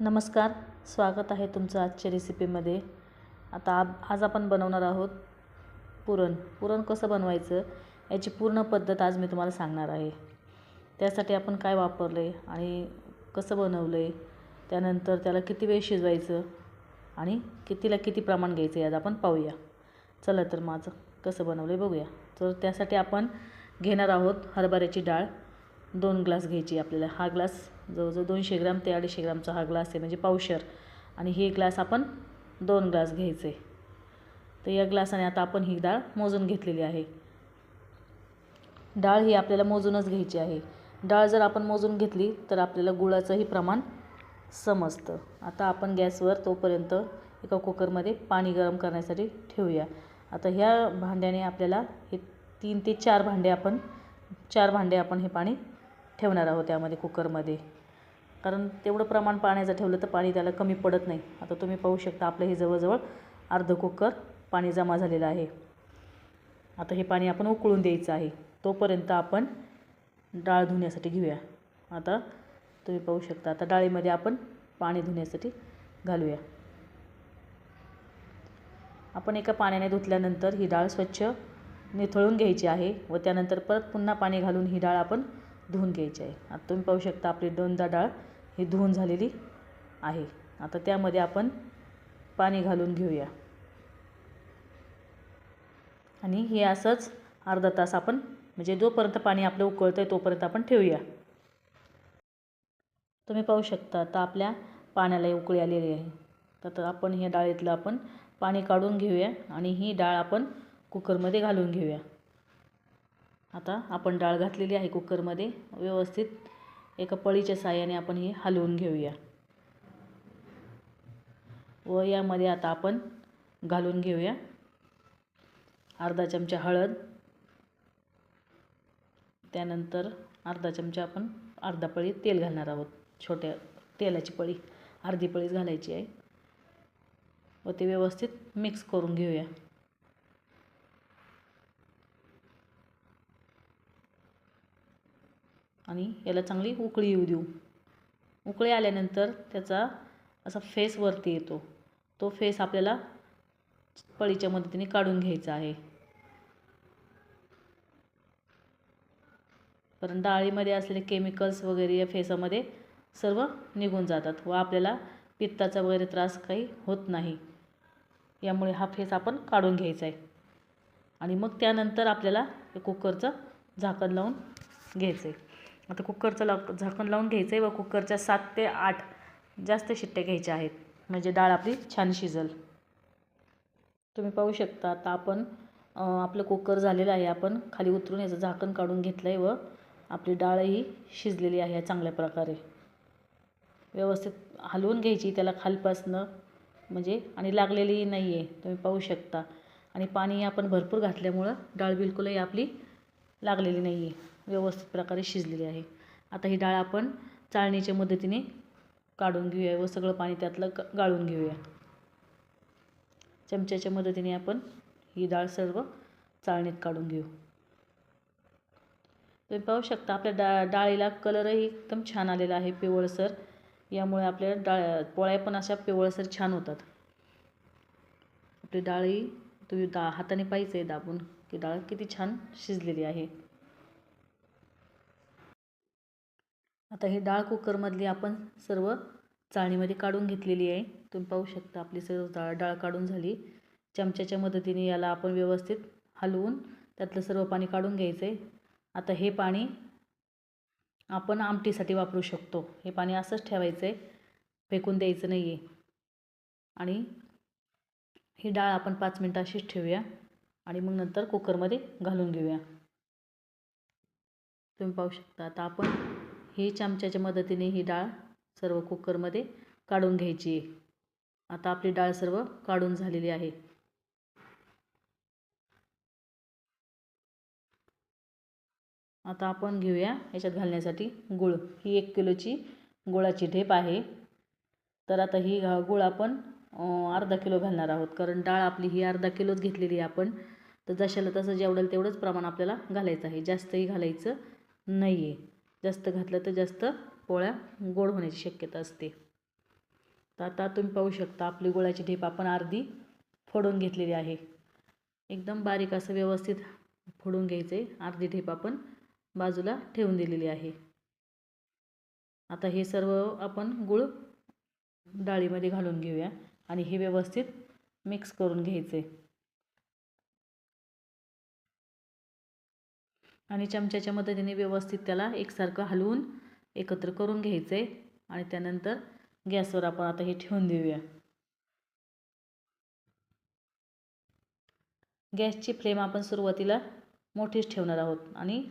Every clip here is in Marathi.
नमस्कार स्वागत आहे तुमचं आजच्या रेसिपीमध्ये आता आ आज आपण बनवणार आहोत पुरण. पुरण कसं बनवायचं याची पूर्ण पद्धत आज मी तुम्हाला सांगणार आहे. त्यासाठी आपण काय वापरलं आहे आणि कसं बनवलं आहे त्यानंतर त्याला किती वेळ शिजवायचं आणि कितीला किती प्रमाण घ्यायचं आहे आपण पाहूया. चला तर माझं कसं बनवलं आहे बघूया. तर त्यासाठी आपण घेणार आहोत हरभऱ्याची डाळ. दोन ग्लास घ्यायची आपल्याला. हा ग्लास जवळजवळ दोनशे ग्राम ते अडीचशे ग्रामचा हा ग्लास आहे म्हणजे पावशर. आणि हे ग्लास आपण दोन ग्लास घ्यायचे. तर या ग्लासाने आता आपण ही डाळ मोजून घेतलेली आहे. डाळ ही आपल्याला मोजूनच घ्यायची आहे. डाळ जर आपण मोजून घेतली तर आपल्याला गुळाचंही प्रमाण समजतं. आता आपण गॅसवर तोपर्यंत एका कुकरमध्ये पाणी गरम करण्यासाठी ठेवूया. आता ह्या भांड्याने आपल्याला हे तीन ते चार भांडे आपण चार भांडे आपण हे पाणी ठेवणार आहोत त्यामध्ये कुकरमध्ये. कारण तेवढं प्रमाण पाण्याचं ठेवलं तर पाणी त्याला कमी पडत नाही. आता तुम्ही पाहू शकता आपलं हे जवळजवळ अर्ध कुकर पाणी जमा झालेलं आहे. आता हे पाणी आपण उकळून द्यायचं आहे. तोपर्यंत आपण डाळ धुण्यासाठी घेऊया. आता तुम्ही पाहू शकता आता डाळीमध्ये आपण पाणी धुण्यासाठी घालूया. आपण एका पाण्याने धुतल्यानंतर ही डाळ स्वच्छ निथळून घ्यायची आहे व त्यानंतर परत पुन्हा पाणी घालून ही डाळ आपण धुवून घ्यायची आहे. आता तुम्ही पाहू शकता आपली दोनदा डाळ ही धुवून झालेली आहे. आता त्यामध्ये आपण पाणी घालून घेऊया. आणि हे असंच अर्धा तास आपण म्हणजे जोपर्यंत पाणी आपलं उकळतं आहे तोपर्यंत आपण ठेवूया. तुम्ही पाहू शकता आता आपल्या पाण्याला उकळी आलेली आहे. तर आपण ह्या डाळीतलं आपण पाणी काढून घेऊया आणि ही डाळ आपण कुकरमध्ये घालून घेऊया. आता आपण डाळ घातलेली आहे कुकरमध्ये. व्यवस्थित एका पळीच्या साह्याने आपण हे हलवून घेऊया. व यामध्ये आता आपण घालून घेऊया. अर्धा चमचा हळद. त्यानंतर अर्धा चमचा आपण अर्धा पळी तेल घालणार आहोत. छोट्या तेलाची पळी अर्धी पळीच घालायची आहे. व ते व्यवस्थित मिक्स करून घेऊया. आणि याला चांगली उकळी येऊ देऊ. उकळी आल्यानंतर त्याचा असा फेस वरती येतो. तो फेस आपल्याला पळीच्या मदतीने काढून घ्यायचा आहे. कारण डाळीमध्ये असलेले केमिकल्स वगैरे या फेसामध्ये सर्व निघून जातात व आपल्याला पित्ताचा वगैरे त्रास काही होत नाही. यामुळे हा फेस आपण काढून घ्यायचा आहे. आणि मग त्यानंतर आपल्याला कुकरचं झाकण लावून घ्यायचं आहे. आता कुकरचं लाव झाकण लावून घ्यायचं आहे व कुकरच्या सात ते आठ जास्त शिट्ट्या घ्यायच्या आहेत. म्हणजे डाळ आपली छान शिजल. तुम्ही पाहू शकता आता आपण आपलं कुकर झालेलं आहे. आपण खाली उतरून याचं झाकण काढून घेतलं आहे व आपली डाळही शिजलेली आहे चांगल्या प्रकारे. व्यवस्थित हलवून घ्यायची त्याला खालपासनं म्हणजे आणि लागलेली नाही आहे तुम्ही पाहू शकता. आणि पाणी आपण भरपूर घातल्यामुळं डाळ बिलकुलही आपली लागलेली नाही आहे व्यवस्थित प्रकारे शिजलेली आहे. आता ही डाळ आपण चाळणीच्या मदतीने काढून घेऊया व सगळं पाणी त्यातलं ग गाळून घेऊया. चमच्याच्या मदतीने आपण ही डाळ सर्व चाळणीत काढून घेऊ. तुम्ही पाहू शकता आपल्या डा डाळीला कलरही एकदम छान आलेला आहे पिवळसर. यामुळे आपल्या डाळ पोळ्या पण अशा पिवळसर छान होतात. आपली डाळी तुम्ही दा हाताने पाहिजे दाबून की डाळ किती छान शिजलेली आहे. आता ही डाळ कुकरमधली आपण सर्व चाळणीमध्ये काढून घेतलेली आहे. तुम्ही पाहू शकता आपली सर्व डाळ डाळ काढून झाली. चमच्याच्या मदतीने याला आपण व्यवस्थित हलवून त्यातलं सर्व पाणी काढून घ्यायचं आहे आता हे पाणी आपण आमटीसाठी वापरू शकतो. हे पाणी असंच ठेवायचं आहे फेकून द्यायचं नाही आहे आणि ही डाळ आपण पाच मिनटं अशीच ठेवूया. आणि मग नंतर कुकरमध्ये घालून घेऊया. तुम्ही पाहू शकता. आता आपण ही चमच्याच्या मदतीने ही डाळ सर्व कुकरमध्ये काढून घ्यायची आहे. आता आपली डाळ सर्व काढून झालेली आहे. आता आपण घेऊया याच्यात घालण्यासाठी गुळ. ही एक किलोची गुळाची ढेप आहे. तर आता ही गुळ आपण अर्धा किलो घालणार आहोत. कारण डाळ आपली ही अर्धा किलोच घेतलेली आहे आपण. तर जशाला तसं जेवढं तेवढंच प्रमाण आपल्याला घालायचं आहे. जास्तही घालायचं नाही आहे जास्त घातलं तर जास्त पोळ्या गोड होण्याची शक्यता असते. तर आता तुम्ही पाहू शकता आपली गुळाची ढेप आपण अर्धी फोडून घेतलेली आहे. एकदम बारीक असं व्यवस्थित फोडून घ्यायचं. आहे अर्धी ढेप आपण बाजूला ठेवून दिलेली आहे. आता हे सर्व आपण गुळ डाळीमध्ये घालून घेऊया आणि हे व्यवस्थित मिक्स करून घ्यायचे. आणि चमच्याच्या मदतीने व्यवस्थित त्याला एकसारखं हलवून एकत्र करून घ्यायचं आहे आणि त्यानंतर गॅसवर आपण आता हे ठेवून देऊया. गॅसची फ्लेम आपण सुरुवातीला मोठीच ठेवणार आहोत. आणि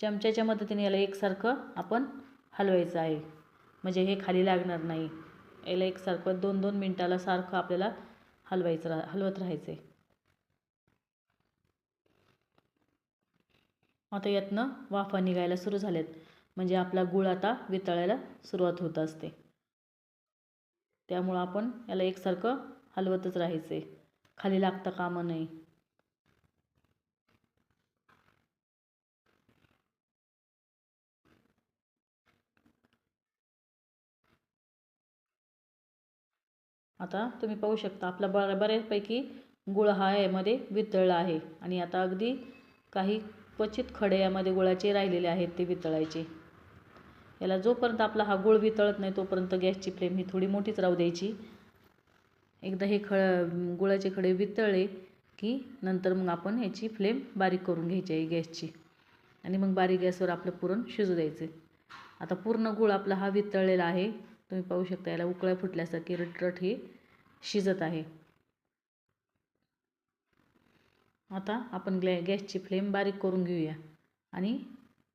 चमच्याच्या मदतीने याला एकसारखं आपण हलवायचं आहे. म्हणजे हे खाली लागणार नाही. याला एकसारखं दोन दोन मिनटाला सारखं आपल्याला हलवायचं रा हलवत राहायचं आहे आता यातनं वाफा निघायला सुरू झाल्यात. म्हणजे आपला गुळ आता वितळायला सुरुवात होत असते. त्यामुळं आपण याला एकसारखं हलवतच राहायचं आहे खाली लागता कामं नाही. आता तुम्ही पाहू शकता आपला ब बऱ्यापैकी गुळ हा यामध्ये वितळला आहे. आणि आता अगदी काही क्वचित खडे यामध्ये गुळाचे राहिलेले आहेत ते वितळायचे. याला जोपर्यंत आपला हा गुळ वितळत नाही तोपर्यंत गॅसची फ्लेम ही थोडी मोठीच राहू द्यायची. एकदा हे खळ गुळाचे खडे वितळले की नंतर मग आपण ह्याची फ्लेम बारीक करून घ्यायची आहे गॅसची. आणि मग बारीक गॅसवर आपलं पुरण शिजू द्यायचं. आता पूर्ण गुळ आपला हा वितळलेला आहे. तुम्ही पाहू शकता याला उकळ्या फुटल्यासारखी रटरट हे शिजत आहे. आता आपण ग्लॅ गॅसची फ्लेम बारीक करून घेऊया आणि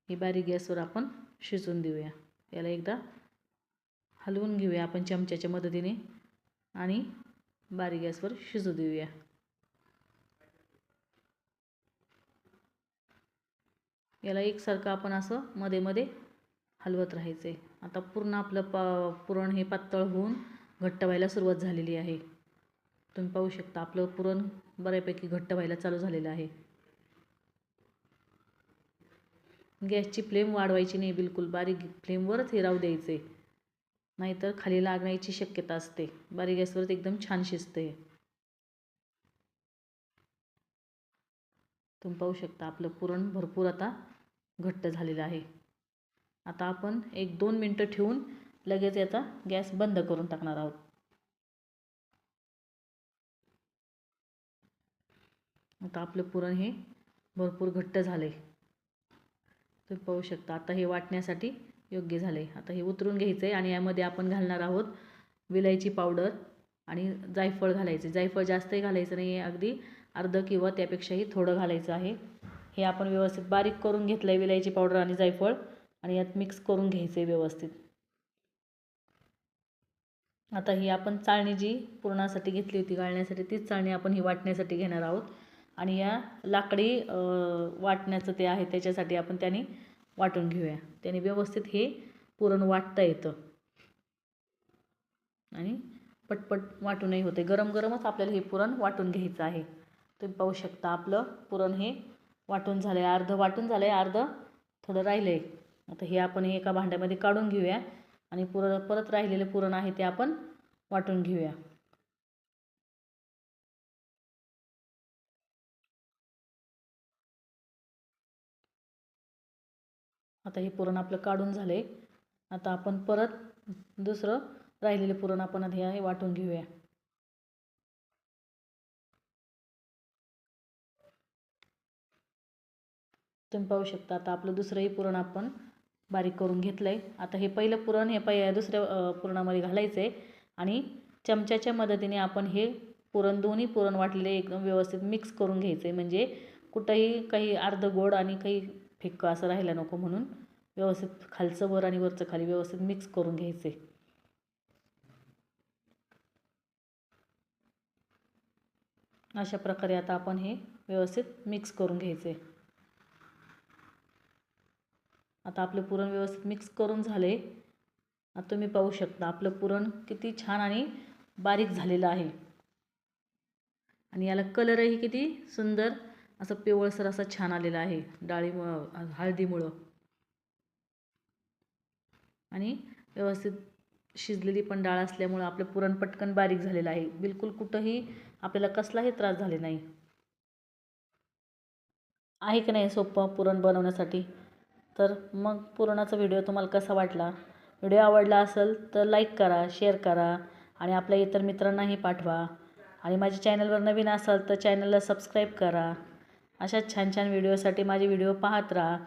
ही बारीक गॅसवर आपण शिजवून देऊया. याला एकदा हलवून घेऊया आपण चमच्याच्या मदतीने आणि बारीक गॅसवर शिजू देऊया. याला एकसारखं आपण असं मध्ये मध्ये हलवत राहायचं आहे आता पूर्ण आपलं प पुरण हे पातळ होऊन घट्ट व्हायला सुरुवात झालेली आहे. तुम्ही पाहू शकता आपलं पुरण बऱ्यापैकी घट्ट व्हायला चालू झालेलं आहे. गॅसची फ्लेम वाढवायची नाही बिलकुल बारीक फ्लेमवरच हे राहू द्यायचे. नाहीतर खाली लागण्याची शक्यता असते. बारीक गॅसवरच एकदम छान शिजते तुम्ही पाहू शकता आपलं पुरण भरपूर आता घट्ट झालेलं आहे. आता आपण एक दोन मिनटं ठेवून लगेच याचा गॅस बंद करून टाकणार आहोत. आता आपलं पुरण हे भरपूर घट्ट झालं आहे तुम्ही पाहू शकता आता हे वाटण्यासाठी योग्य झालं आहे आता हे उतरून घ्यायचं आहे आणि यामध्ये आपण घालणार आहोत विलायची पावडर आणि जायफळ घालायचे. जायफळ जास्तही घालायचं नाही आहे अगदी अर्धं किंवा त्यापेक्षाही थोडं घालायचं आहे. हे आपण व्यवस्थित बारीक करून घेतलं आहे विलायची पावडर आणि जायफळ आणि यात मिक्स करून घ्यायचं आहे व्यवस्थित. आता ही आपण चाळणी जी पुरणासाठी घेतली होती गाळण्यासाठी तीच चाळणी आपण ही वाटण्यासाठी घेणार आहोत. आणि या लाकडी वाटण्याचं ते आहे त्याच्यासाठी आपण त्याने वाटून घेऊया. त्याने व्यवस्थित हे पुरण वाटता येतं. आणि पटपट वाटूनही होते. गरम गरमच आपल्याला हे पुरण वाटून घ्यायचं आहे. तुम्ही पाहू शकता आपलं पुरण हे वाटून झालं आहे अर्धं वाटून झालं आहे अर्धं थोडं राहिलं आहे आता हे आपण एका भांड्यामध्ये काढून घेऊया. आणि पुरण परत राहिलेलं पुरण आहे ते आपण वाटून घेऊया. आता हे पुरण आपलं काढून झालं आहे आता आपण परत दुसरं राहिलेलं पुरण आपण आधी हे वाटून घेऊया. तुम्ही पाहू शकता आता आपलं दुसरंही पुरण आपण बारीक करून घेतलं आहे आता हे पहिलं पुरण हे पहि दुसऱ्या पुरणामध्ये घालायचं आहे आणि चमच्याच्या मदतीने आपण हे पुरण दोन्ही पुरण वाटलेले एकदम व्यवस्थित मिक्स करून घ्यायचं आहे म्हणजे कुठंही काही अर्ध गोड आणि काही फिक्कं असं राहायला नको म्हणून व्यवस्थित खालचं वर आणि वरचं खाली व्यवस्थित मिक्स करून घ्यायचे. अशा प्रकारे आता आपण हे व्यवस्थित मिक्स करून घ्यायचे. आता आपलं पुरण व्यवस्थित मिक्स करून झाले आता तुम्ही पाहू शकता आपलं पुरण किती छान आणि बारीक झालेलं आहे. आणि याला कलरही किती सुंदर असं पिवळसर असं छान आलेलं आहे डाळीमुळं हळदीमुळं. आणि व्यवस्थित शिजलेली पण डाळ असल्यामुळं आपलं पुरण पटकन बारीक झालेलं आहे. बिलकुल कुठंही आपल्याला कसलाही त्रास झाले नाही. आहे की नाही सोपं पुरण बनवण्यासाठी? तर मग पुरणाचा व्हिडिओ तुम्हाला कसा वाटला? व्हिडिओ आवडला असेल तर लाईक करा शेअर करा आणि आपल्या इतर मित्रांनाही पाठवा. आणि माझ्या चॅनलवर नवीन असाल तर चॅनलला सबस्क्राईब करा. अशा छान छान व्हिडिओसाठी माझे व्हिडिओ पाहत राहा.